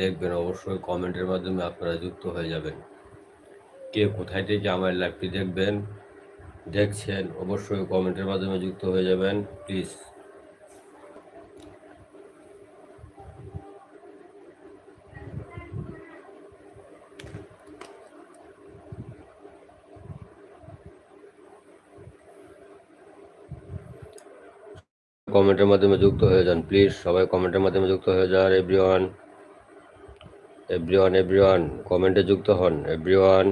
দেখবেন অবশ্যই কমেন্টের মাধ্যমে আপনারা যুক্ত হয়ে যাবেন। কে কোথায় থেকে আমার লাইভটি দেখবেন, দেখছেন, অবশ্যই কমেন্টের মাধ্যমে যুক্ত হয়ে যাবেন প্লিজ কমেন্টের মাধ্যমে যুক্ত হয়ে যান প্লিজ সবাই কমেন্টের মাধ্যমে যুক্ত হয়ে যান এভরিওয়ান এভরিওয়ান এভরিওয়ান কমেন্টে যুক্ত হন। এভরিওয়ান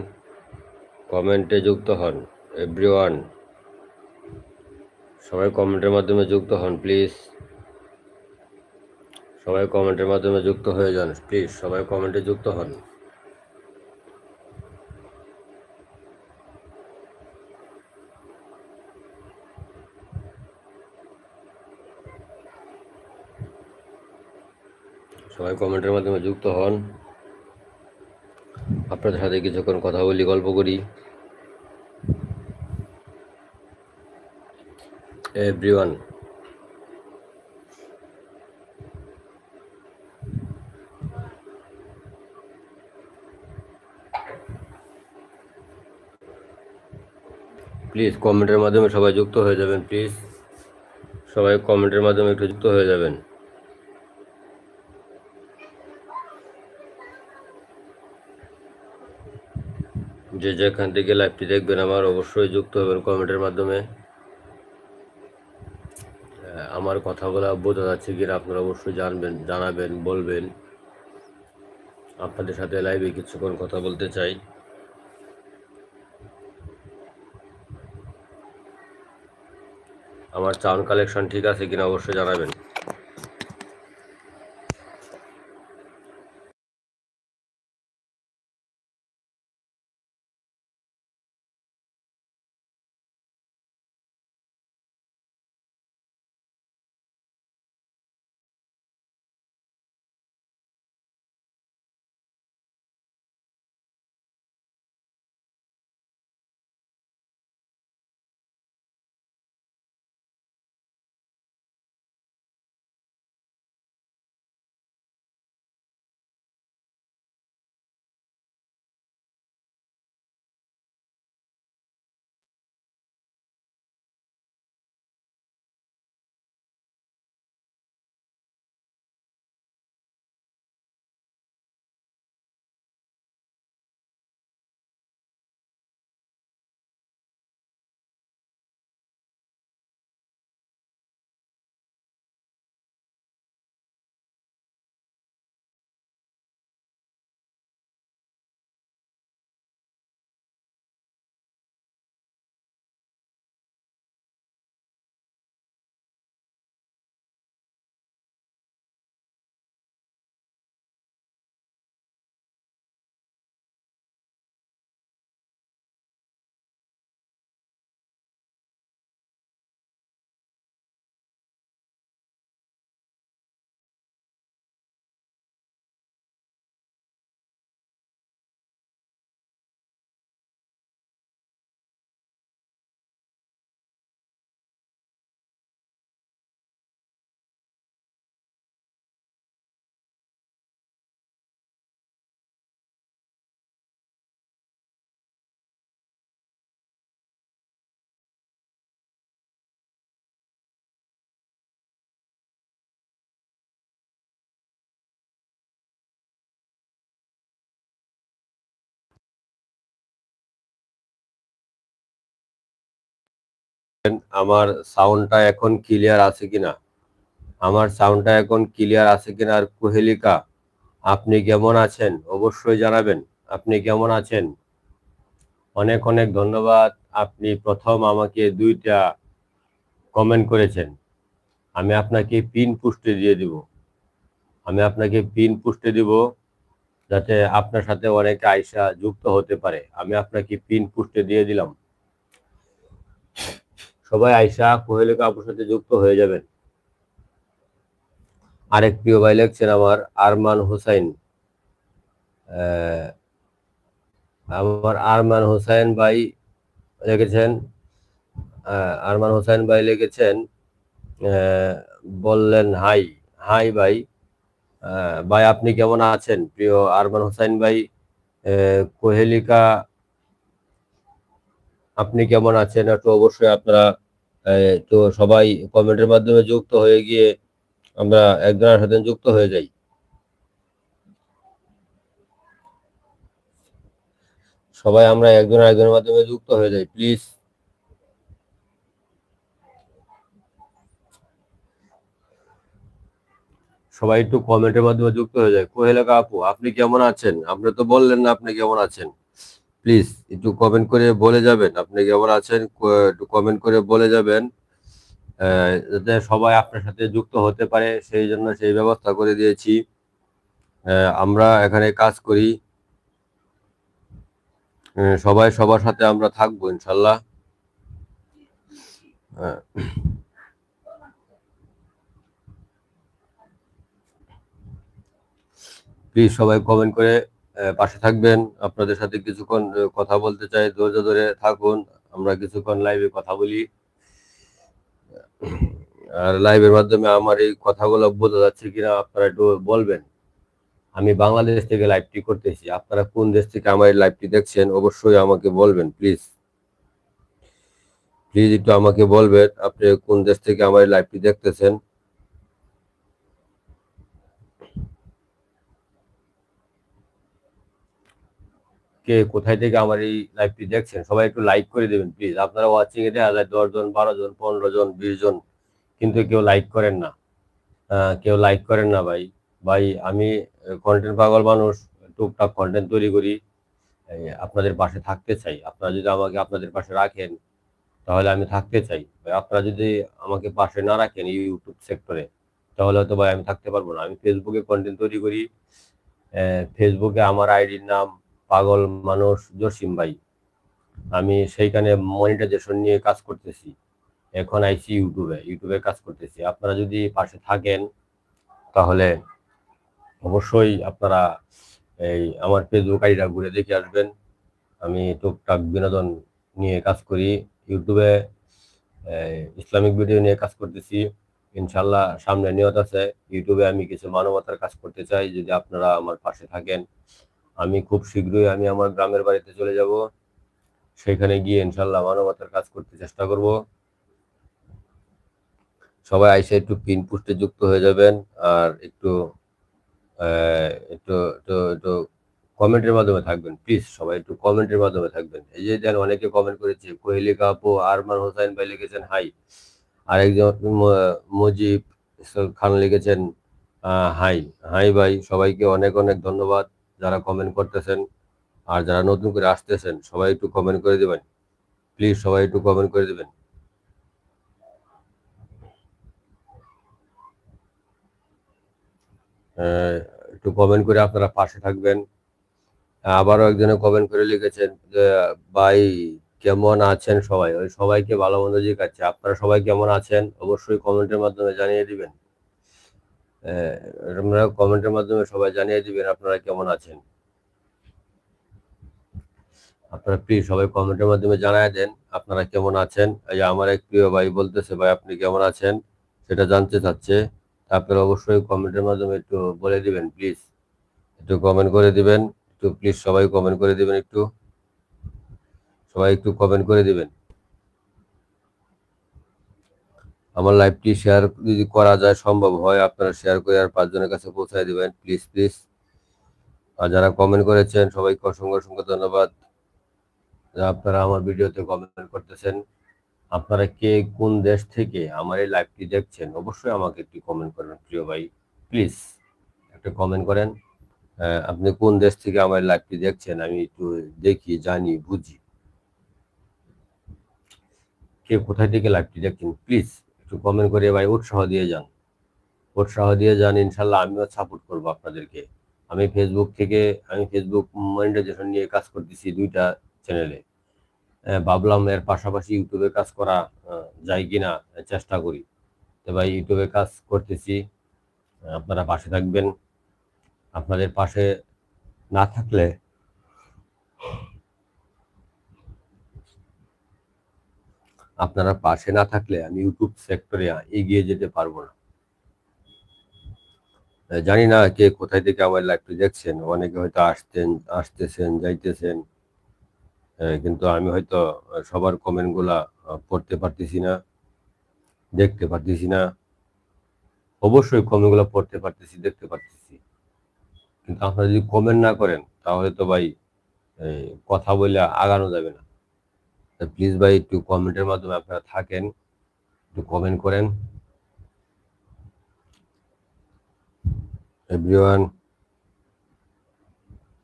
কমেন্টে যুক্ত হন। এভরিওয়ান সবাই কমেন্টের মাধ্যমে যুক্ত হন প্লিজ সবাই কমেন্টের মাধ্যমে যুক্ত হয়ে যান প্লিজ সবাই কমেন্টে যুক্ত হন। সবাই কমেন্টের মাধ্যমে যুক্ত হন। আপনাদের সাথে কিছুক্ষণ কথা বলি, গল্প করি। এভরিওয়ান প্লিজ কমেন্টের মাধ্যমে সবাই যুক্ত হয়ে যাবেন প্লিজ সবাই কমেন্টের মাধ্যমে একটু যুক্ত হয়ে যাবেন। যে যেখান থেকে লাইভটি দেখবেন আমার অবশ্যই যুক্ত হবেন কমেন্টের মাধ্যমে। আমার কথাগুলো বোঝা যাচ্ছে কিনা আপনারা অবশ্যই জানবেন, জানাবেন, বলবেন। আপনাদের সাথে লাইভে কিছুক্ষণ কথা বলতে চাই। আমার চাউন কালেকশন ঠিক আছে কিনা অবশ্যই জানাবেন। আমার সাউন্ডটা এখন ক্লিয়ার আছে কিনা? আমার সাউন্ডটা এখন ক্লিয়ার আছে কিনা? আর কোহেলিকা, আপনি কেমন আছেন? অবশ্যই জানাবেন, আপনি কেমন আছেন? অনেক অনেক ধন্যবাদ, আপনি প্রথম আমাকে দুইটা কমেন্ট করেছেন। আমি আপনাকে পিন পুষ্টে দিয়ে দিব। আমি আপনাকে পিন পুষ্টে দিব যাতে আপনার সাথে অনেকে আয়সা যুক্ত হতে পারে। আমি আপনাকে পিন পুষ্টে দিয়ে দিলাম। সবাই আয়সা কোহেলিকা আপুর সাথে যুক্ত হয়ে যাবেন। আরেক প্রিয় ভাই লিখছেন আমার আরমান হুসাইন। আমার আরমান হুসাইন ভাই লিখেছেন আরমান হুসাইন ভাই লিখেছেন বললেন, হাই হাই ভাই ভাই আপনি কেমন আছেন? প্রিয় আরমান হোসাইন ভাই কোহেলিকা, আপনি কেমন আছেন? একটু অবশ্যই আপনারা তো সবাই কমেন্টের মাধ্যমে যুক্ত হয়ে গিয়ে আমরা একজনের সাথে যুক্ত হয়ে যাই। সবাই আমরা একজন আরেকজনের মাধ্যমে যুক্ত হয়ে যাই প্লিজ সবাই একটু কমেন্টের মাধ্যমে যুক্ত হয়ে যায়। কোহেলাকা আপু, আপনি কেমন আছেন? আপনি তো বললেন না আপনি কেমন আছেন। প্লিজ একটু কমেন্ট করে বলে যাবেন। আপনি কেমন আছেন? একটু কমেন্ট করে বলে যাবেন। যাতে সবাই আপনার সাথে যুক্ত হতে পারে, সেই জন্য সেই ব্যবস্থা করে দিয়েছি। আমরা এখানে কাজ করি। সবাই সবার সাথে আমরা থাকব, ইনশাল্লাহ। প্লিজ সবাই কমেন্ট করে পাশে থাকবেন। আপনাদের সাথে কিছুক্ষণ কথা বলতে চাই। ধৈর্য ধরে থাকুন। আমরা কিছুক্ষণ লাইভে কথা বলি। আর লাইভের মাধ্যমে আমার এই কথাগুলো বোঝা যাচ্ছে কিনা, আপনারা একটু বলবেন। আমি বাংলাদেশ থেকে লাইভটি করতেছি। আপনারা কোন দেশ থেকে আমার এই লাইভটি দেখছেন, অবশ্যই আমাকে বলবেন প্লিজ প্লিজ একটু আমাকে বলবেন, আপনি কোন দেশ থেকে আমার এই লাইভটি দেখতেছেন। কে কোথায় থেকে আমার এই লাইভটি দেখছেন, সবাই একটু লাইক করে দেবেন প্লিজ আপনারা ওয়াচিং এ দেখা যায় দশ জন, বারো জন, পনেরো জন, বিশ জন, কিন্তু কেউ লাইক করেন না। কেউ লাইক করেন না ভাই। ভাই, আমি কন্টেন্ট পাগল মানুষ, টুকটাক কন্টেন্ট তৈরি করি। আপনাদের পাশে থাকতে চাই। আপনারা যদি আমাকে আপনাদের পাশে রাখেন, তাহলে আমি থাকতে চাই। ভাই, আপনারা যদি আমাকে পাশে না রাখেন ইউটিউব সেক্টরে তাহলে হয়তো ভাই আমি থাকতে পারব না। আমি ফেসবুকে কন্টেন্ট তৈরি করি। ফেসবুকে আমার আইডির নাম পাগল মানুষ জসিম ভাই। আমি সেইখানে মনিটাইজেশন নিয়ে কাজ করতেছি। এখন আইসি ইউটিউবে ইউটিউবে কাজ করতেছি। আপনারা যদি পাশে থাকেন, তাহলে অবশ্যই আপনারা এই আমার ফেসবুক আইডিটা ঘুরে দেখে আসবেন। আমি টুকটাক বিনোদন নিয়ে কাজ করি। ইউটিউবে ইসলামিক ভিডিও নিয়ে কাজ করতেছি। ইনশাল্লাহ সামনে নিয়ত আছে। ইউটিউবে আমি কিছু মানবতার কাজ করতে চাই। যদি আপনারা আমার পাশে থাকেন আমি খুব শীঘ্রই আমি আমার গ্রামের বাড়িতে চলে যাব। সেখানে গিয়ে ইনশাল্লাহ মানবতার কাজ করতে চেষ্টা করব। সবাই আইসে একটু পিন পুষ্টে যুক্ত হয়ে যাবেন আর একটু একটু একটু একটু কমেন্টের মাধ্যমে থাকবেন, প্লিজ সবাই একটু কমেন্টের মাধ্যমে থাকবেন। এই যে দেন অনেকে কমেন্ট করেছে কোহেলিকা আপু আরমান হোসাইন ভাই লিখেছেন, হাই। আরেকজন মুজিব খান লিখেছেন হাই। হাই ভাই, সবাইকে অনেক অনেক ধন্যবাদ। যারা কমেন্ট করতেছেন আর যারা নতুন করে আসতেছেন, সবাই একটু কমেন্ট করে দিবেন। প্লিজ সবাই একটু কমেন্ট করে দিবেন। একটু কমেন্ট করে আপনারা পাশে থাকবেন। আবারও একজনে কমেন্ট করে লিখেছেন যে, ভাই, কেমন আছেন সবাই? ওই সবাইকে ভালো মন্দ জিজ্ঞাসা আপনারা সবাই কেমন আছেন? অবশ্যই কমেন্টের মাধ্যমে জানিয়ে দিবেন। আপনারা কমেন্টের মাধ্যমে সবাই জানিয়ে দিবেন আপনারা কেমন আছেন। আপনারা প্লিজ সবাই কমেন্টের মাধ্যমে জানায় দেন আপনারা কেমন আছেন। এই আমার এক প্রিয় ভাই বলতেছে, ভাই, আপনি কেমন আছেন? সেটা জানতে চাচ্ছে। আপনারা অবশ্যই কমেন্টের মাধ্যমে একটু বলে দিবেন প্লিজ একটু কমেন্ট করে দিবেন, একটু প্লিজ সবাই কমেন্ট করে দিবেন একটু। সবাই একটু কমেন্ট করে দিবেন। আমার লাইভটি শেয়ার যদি করা যায়, সম্ভব হয়, আপনারা শেয়ার করে আর পাঁচজনের কাছে পৌঁছায় দেবেন প্লিজ প্লিজ আর যারা কমেন্ট করেছেন, সবাইকে অসংখ্য অসংখ্য ধন্যবাদ। আপনারা আমার ভিডিওতে কমেন্ট করতেছেন, আপনারা কে কোন দেশ থেকে আমার এই লাইভটি দেখছেন, অবশ্যই আমাকে একটু কমেন্ট করবেন, প্রিয় ভাই। প্লিজ একটা কমেন্ট করেন আপনি কোন দেশ থেকে আমার লাইভটি দেখছেন, আমি একটু দেখি, জানি, বুঝি। কে কোথায় থেকে লাইভটি দেখছেন প্লিজ একটু কমেন্ট করে ভাই, উৎসাহ দিয়ে যান। উৎসাহ দিয়ে যান, ইনশাল্লাহ আমিও সাপোর্ট করব আপনাদেরকে। আমি ফেসবুক থেকে, আমি ফেসবুক মনিটাইজেশন নিয়ে কাজ করতেছি দুইটা চ্যানেলে ভাবলাম এর পাশাপাশি ইউটিউবে কাজ করা যায় কিনা চেষ্টা করি। তো ভাই, ইউটিউবে কাজ করতেছি। আপনারা পাশে থাকবেন। আপনাদের পাশে না থাকলে আপনারা পাশে না থাকলে আমি ইউটিউব সেক্টরে এগিয়ে যেতে পারব না। জানি না কে কোথায় থেকে আমার লাইভটি দেখছেন, অনেকে হয়তো আসতেন, আসতেছেন, যাইতেছেন কিন্তু আমি হয়তো সবার কমেন্টগুলা পড়তে পারতেছি না, দেখতে পারতেছি না। অবশ্যই কমেন্টগুলা পড়তে পারতেছি, দেখতে পারতেছি। কিন্তু আপনারা যদি কমেন্ট না করেন, তাহলে তো ভাই কথা বলে আগানো যাবে না। প্লিজ ভাই একটু কমেন্টের মাধ্যমে আপনারা থাকেন, একটু কমেন্ট করেন। Everyone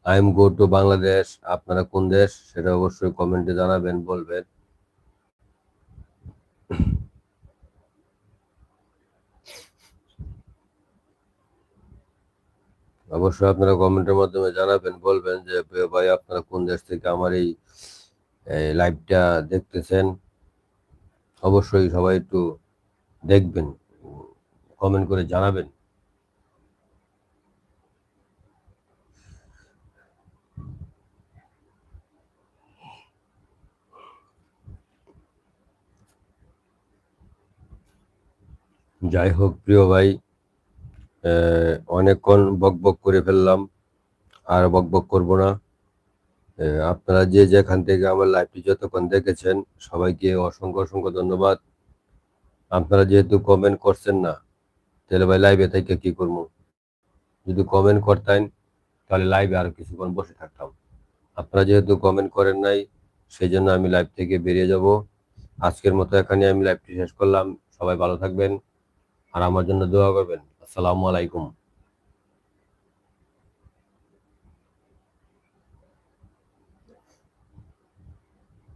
I am go to Bangladesh আপনারা কোন দেশ? সেটা অবশ্যই কমেন্টে জানাবেন, বলবেন। অবশ্যই আপনারা কমেন্টের মাধ্যমে জানাবেন, বলবেন যে ভাই আপনারা কোন দেশ থেকে আমার এই লাইভটা দেখতেছেন, অবশ্যই সবাই একটু দেখবেন কমেন্ট করে জানাবেন। যাই হোক, প্রিয় ভাই অনেকক্ষণ বক বক করে ফেললাম, আর বক বক করব না। আপনারা যে যেখান থেকে আমার লাইভটি যতক্ষণ দেখেছেন, সবাইকে অসংখ্য অসংখ্য ধন্যবাদ। আপনারা যেহেতু কমেন্ট করছেন না, তাহলে ভাই লাইভে থেকে কি করব? যদি কমেন্ট করতেন, তাহলে লাইভে আরও কিছুক্ষণ বসে থাকতাম। আপনারা যেহেতু কমেন্ট করেন নাই সেই জন্য আমি লাইভ থেকে বেরিয়ে যাব। আজকের মতো এখানে আমি লাইভটি শেষ করলাম। সবাই ভালো থাকবেন আর আমার জন্য দোয়া করবেন। আসসালামু আলাইকুম।